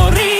morire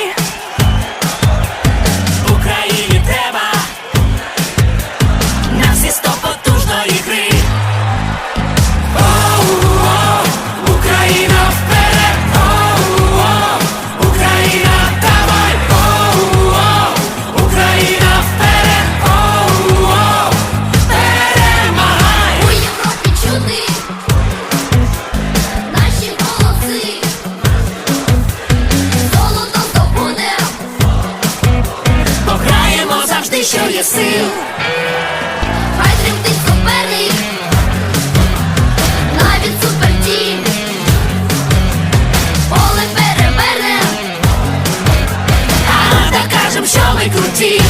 Що є сил. Хай тремтить суперник, навіть супертім. Поле переверне, а та що ми круті.